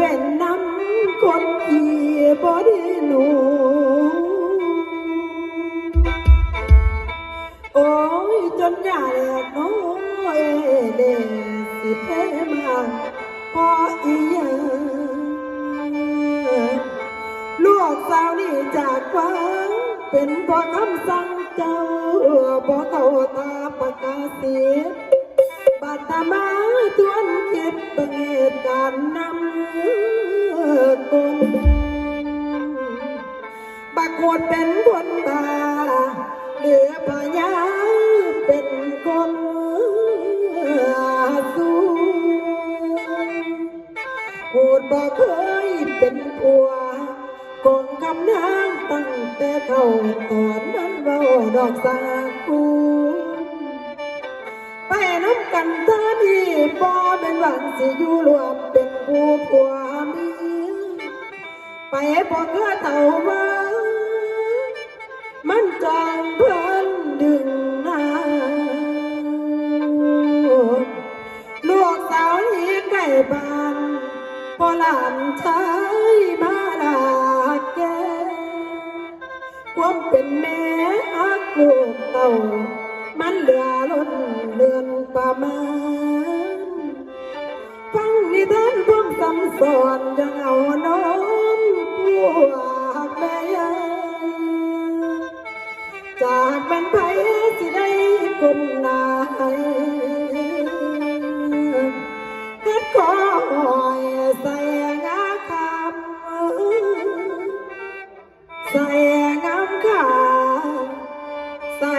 เป็นน้ำคนที่บ่ได้หนูโอ้ยจนอยากน้อยเดสิเพมาพออีหยังลูกสาวนี่จากฟังเป็นเพอคำสั่งเจ้า บัดตามาทวนคิดบังเหตุการณ์นำกลบักโคดเป็นคนบา กันท่านี้บ่เป็นหวังสิอยู่รวมเป็นผู้ผัวเมียไปพอเกือเต่ามามันจองเพื่อนดึงนาลูกสาวนี้ใกล้บ้านพอหลานชายมาลาแกความเป็นแม่อักลูกเต่าำสอนยังเอาน้องพวกแม่ยาจากเป็นไผสิได้กุมนายเฮ็ดคอยใส่งาคำใส่งามขาใส่